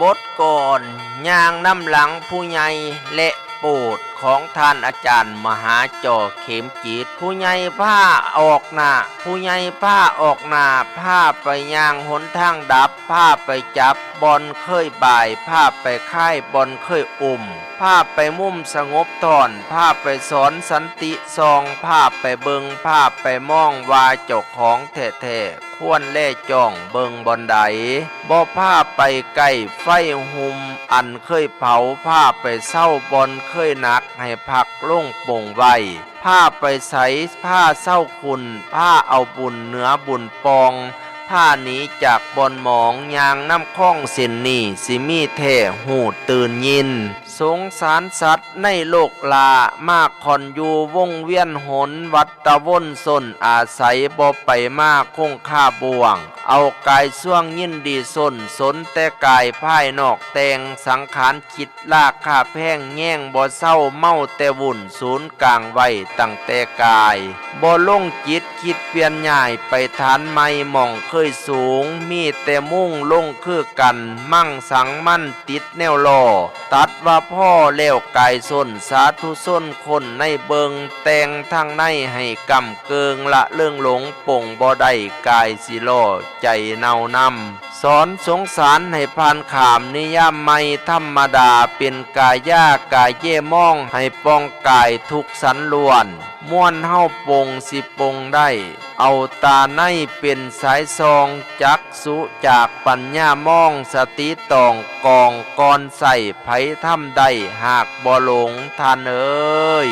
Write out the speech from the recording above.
บทก่อนย่างน้ำหลังผู้ใหญ่และโปรดของท่านอาจารย์มหาจอเข็มจิต ผู้ใหญ่ผ้าออกหน้าผู้ใหญ่ผ้าออกหน้าผ้าไปย่างหนทางดับผ้าไปจับบอลเคยบ่ายผ้าไปค่ายบอลเคยอุ่มผ้าไปมุ่มสงบตอนผ้าไปสอนสันติซองผ้าไปเบิงผ้าไปมองวาเจ้าของแท้ๆควรเล่จ้องเบิงบอนใดบ่ผ้าไปใกล้ไฟหุมอันเคยเผาผ้าไปเศร้าบอลเคยหนักให้พักลงโป่งไว้ผ้าไปใสผ้าเศร้าคุณ ผ้าเอาบุญเนื้อบุญปอง ผ้าหนีจากบอนหมองยางน้ำข้องเส้นนี่สิมีแท่หูตื่นยิน สงสารสัตว์ในโลกลามากคอนอยู่วงเวียนหนวัดตะวนสนอาศัยบ่ไปมากคงค่าบ่วง เอากายส่วงยินดีสนสนแต่กายภายนอกแต่งสังขารคิดลากค่าแพงแง่งบ่เศร้าเมาแต่วุ่นศูนย์กลางไว้ตั้งแต่กายบ่ลงจิตคิดเปลี่ยนใหญ่ไปฐานไม่มองเคยสูง มีแต่มุ่งลงคือกัน มั่งสังมั่นติดแนวล่อ ตัดว่าพ่อเล้วกายส้นสาธุส้นคนในเบิงแต่งทางในให้กำเกิงละเรื่องหลงป่งบ่ได้กายสิล่อใจเนานำสอนสงสารให้พานขามนิยามไม่ธรรมดาเป็นกายยากายเย่มองให้ป้องกายทุกสันล้วน ม่วนเฮาปงสิปงได้ เอาตาในเป็นสายซองจักสุจากปัญญามองสติตองกองกอนใส่ไผทำไดหากบ่หลงทานเอ้ย